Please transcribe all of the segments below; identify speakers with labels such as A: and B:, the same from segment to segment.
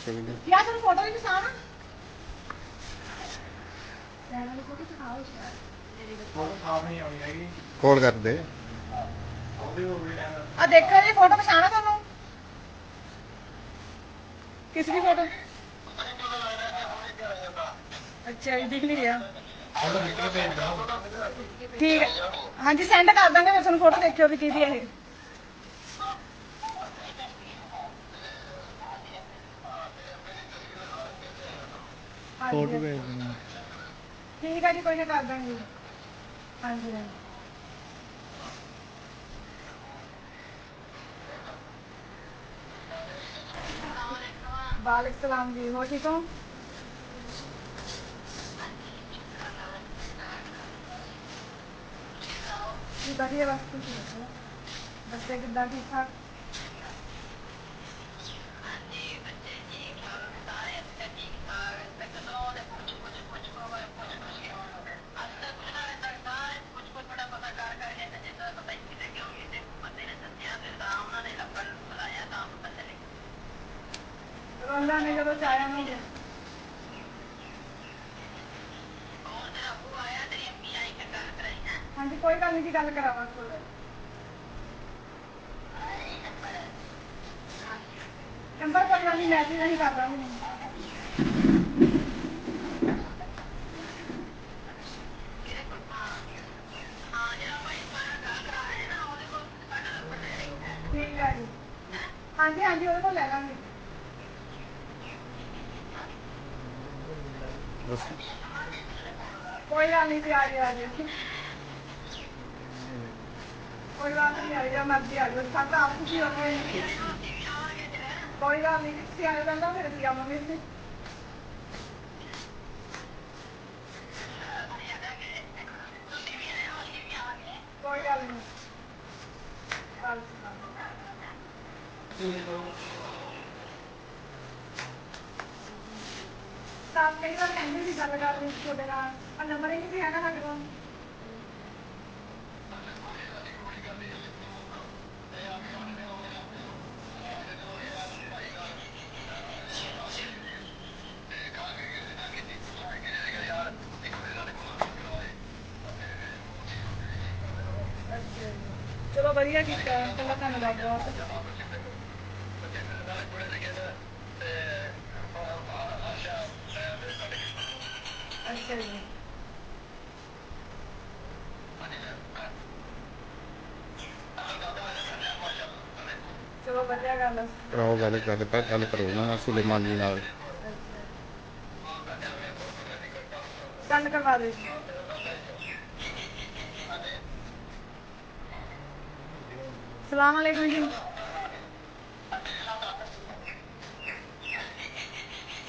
A: ਪੁੱਛੋ ਵੀ ਨਹੀਂ
B: ਯਾ ਤੁਹਾਨੂੰ ਫੋਟੋ ਵੀ ਦਿਖਾਣਾ ਲੈਣਾ ਦੀ ਫੋਟੋ ਦਿਖਾਓ ਸ਼ਾਇਦ।
A: ਕੋਲ ਕਰਦੇ
B: ਆ ਦੇਖੋ ਜੀ ਫੋਟੋ ਪਛਾਣਾ ਤੁਹਾਨੂੰ? ਕਿਸ ਦੀ ਫੋਟੋ ਅੱਛਾ ਜੀ ਦਿਖ ਨਹੀਂ ਰਿਹਾ। ਠੀਕ ਹਾਂਜੀ ਸੈਂਡ ਕਰ ਦਾਂਗੇ ਮੈਂ ਤੁਹਾਨੂੰ ਫੋਟੋ ਦੇਖਿਓ ਵੀ ਕਿਹਦੀ ਹੈ ਇਹ।
A: ਫੋਟੋ ਭੇਜ ਦਿੰਦਾ
B: ਠੀਕ ਹੈ ਜੀ ਕੋਈ ਨਾ ਕਰ ਦਾਂਗੇ। ਹਾਂਜੀ ਹਾਂਜੀ। ਵਾਲੇਕ ਸਲਾਮ ਜੀ ਹੋ ਠੀਕ ਹੋ? ਜੀ ਵਧੀਆ ਬਸ ਤੁਸੀਂ ਦੱਸੋ। ਬੱਚੇ ਕਿੱਦਾਂ ਠੀਕ ਠਾਕ ਰੋਲਾ ਨੇ ਜਦੋਂ ਨਹੀਂ ਗਿਆ ਹਾਂਜੀ ਕੋਈ ਗੱਲ ਨਹੀਂ ਜੀ ਗੱਲ ਕਰਾਵਾਂਗੇ ਕੋਈ ਨੀ। ਨੰਬਰ। ਕੋਈ ਗੱਲ ਨਹੀਂ ਮੈਸੇਜ ਨਹੀਂ ਕਰ ਦਾਂਗੀ ਠੀਕ ਹੈ ਜੀ। ਹਾਂਜੀ ਹਾਂਜੀ ਉਹਦੇ ਕੋਲ ਲੈ ਲਾਂਗੇ।
A: ਦੱਸੋ
B: ਕੋਈ ਗੱਲ ਨਹੀਂ ਜੀ ਆ ਜੀ। ਕੋਈ ਗੱਲ ਨਹੀਂ, ਆ ਜਾ ਮਰਜ਼ੀ ਆ ਜਾਓ ਸਾਡਾ ਆਪ ਖੁਸ਼ੀ ਹੋਵੇ ਕੋਈ ਗੱਲ ਨਹੀਂ ਤੁਸੀਂ ਆ ਫਿਰ ਅਸੀਂ ਆਵਾਂਗੇ ਇੱਥੇ। ਕੋਈ ਗੱਲ ਨਹੀਂ। ਗੱਲ ਤਾਂ ਕਈ ਵਾਰ ਕਹਿੰਦੇ ਸੀ ਗੱਲ ਕਰ ਲਈ ਤੁਹਾਡੇ ਨਾਲ ਆ ਨੰਬਰ ਹੀ ਨਹੀਂ ਹੈਗਾ ਸਾਡੇ ਕੋਲ। ਚਲੋ ਵਧੀਆ ਕੀਤਾ ਚਲੋ ਧੰਨਵਾਦ ਬਹੁਤ। ਅੱਛਾ ਜੀ ਚਲੋ ਵਧੀਆ ਗੱਲ ਹੈ
A: ਕਰਾਓ ਗੱਲ ਕਰਦੇ ਪਰ ਗੱਲ ਕਰੋ ਨਾ ਸੁਲੇਮਾਨ ਜੀ ਨਾਲ।
B: ਸੈਂਡ ਕਰਵਾ ਦਿਓ ਜੀ ਸਲਾਮ ਅਲੈਕੁਮ ਜੀ।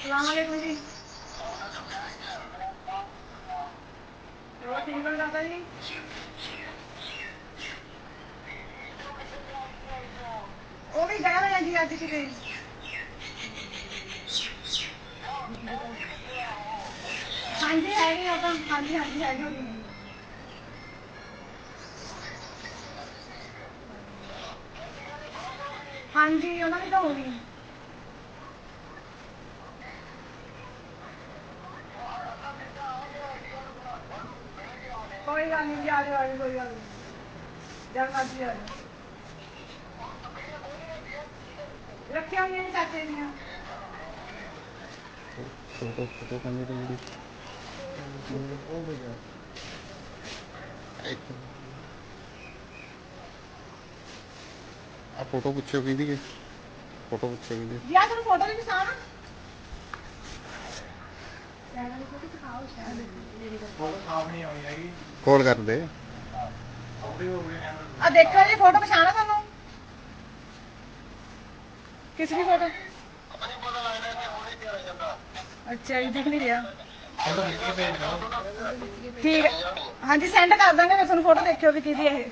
B: ਸਲਾਮ ਅਲੈਕੁਮ ਜੀ। ਹੋਰ ਠੀਕ ਹੋ ਦਾਦਾ ਜੀ? ਉਹ ਵੀ ਗਏ ਹੋਏ ਆ ਜੀ ਅੱਜ ਕਿਤੇ। ਹਾਂਜੀ, ਹੈਗੇ ਉਹ ਤਾਂ। ਹਾਂਜੀ ਹਾਂਜੀ, ਹੈਗੇ ਉਹ ਹਾਂਜੀ, ਉਹਨਾਂ ਦੀ ਤਾਂ ਹੋ ਗਈ। ਕੋਈ ਗੱਲ ਨਹੀਂ ਜੀ ਆ ਜਾਓ ਕੋਈ ਗੱਲ ਨਹੀਂ ਜਦ ਮਰਜ਼ੀ ਆ ਜਾਓ। ਰੱਖਿਆ ਹੋਈਆਂ ਨੇ ਚਾਚੇ ਦੀਆਂ।
A: ਫੋਟੋ ਫੋਟੋ ਕਹਿੰਦੇ ਤੇ ਜਿਹੜੀ ਉਹ ਭੇਜਿਆ ਇੱਕ ਆ ਫੋਟੋ ਪੁੱਛੋ ਕਿਹਦੀ ਹੈ? ਫੋਟੋ ਪੁੱਛੋ ਕਿਹਦੀ
B: ਜੀ ਆ ਤੁਹਾਨੂੰ ਫੋਟੋ ਵੀ ਦਿਖਾਣਾ ਲੈਣਾ ਦੀ।
A: ਕੋਲ
B: ਆ ਦੇਖੋ ਜੀ ਫੋਟੋ ਪਛਾਣਾ ਤੁਹਾਨੂੰ? ਕਿਸ ਦੀ ਫੋਟੋ? ਅੱਛਾ ਜੀ ਦਿਖ ਨਹੀਂ ਰਿਹਾ। ਠੀਕ ਹਾਂਜੀ ਸੈਂਡ ਕਰ ਦਾਂਗੇ ਮੈਂ ਤੁਹਾਨੂੰ ਫੋਟੋ ਦੇਖਿਓ ਵੀ ਕਿਹਦੀ ਹੈ ਇਹ।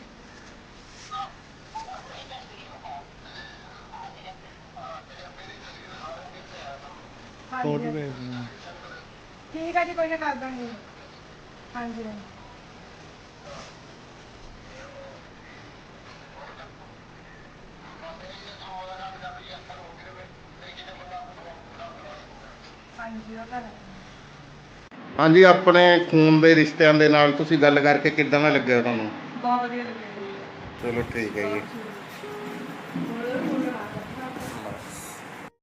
A: ਫੋਟੋ ਭੇਜ ਦਿੰਦਾ
B: ਠੀਕ ਹੈ ਜੀ ਕੋਈ ਨਾ ਕਰ ਦਾਂਗੇ। ਹਾਂਜੀ ਹਾਂਜੀ। ਹਾਂਜੀ ਉਹ ਤਾਂ ਹੈ।
A: ਹਾਂਜੀ ਆਪਣੇ ਖੂਨ ਦੇ ਰਿਸ਼ਤਿਆਂ ਦੇ ਨਾਲ ਤੁਸੀਂ ਗੱਲ ਕਰਕੇ ਕਿੱਦਾਂ ਦਾ ਲੱਗਿਆ ਤੁਹਾਨੂੰ?
B: ਬਹੁਤ ਵਧੀਆ ਲੱਗਿਆ ਜੀ।
A: ਚਲੋ ਠੀਕ ਹੈ ਜੀ।